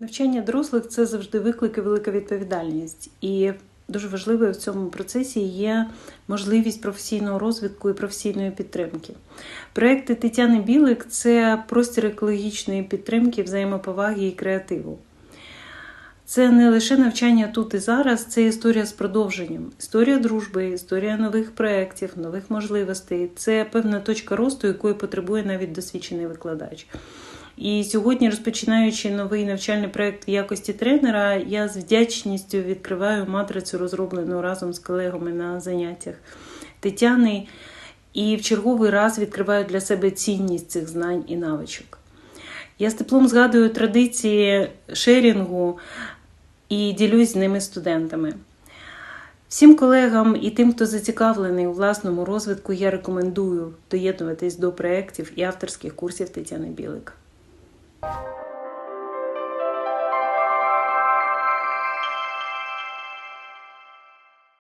Навчання дорослих це завжди виклик і велика відповідальність. І дуже важливою в цьому процесі є можливість професійного розвитку і професійної підтримки. Проекти Тетяни Білик це простір екологічної підтримки, взаємоповаги і креативу. Це не лише навчання тут і зараз, це історія з продовженням, історія дружби, історія нових проєктів, нових можливостей. Це певна точка росту, якої потребує навіть досвідчений викладач. І сьогодні, розпочинаючи новий навчальний проєкт в якості тренера, я з вдячністю відкриваю матрицю, розроблену разом з колегами на заняттях Тетяни, і в черговий раз відкриваю для себе цінність цих знань і навичок. Я з теплом згадую традиції шерінгу і ділюсь з ними студентами. Всім колегам і тим, хто зацікавлений у власному розвитку, я рекомендую доєднуватись до проєктів і авторських курсів Тетяни Білик. you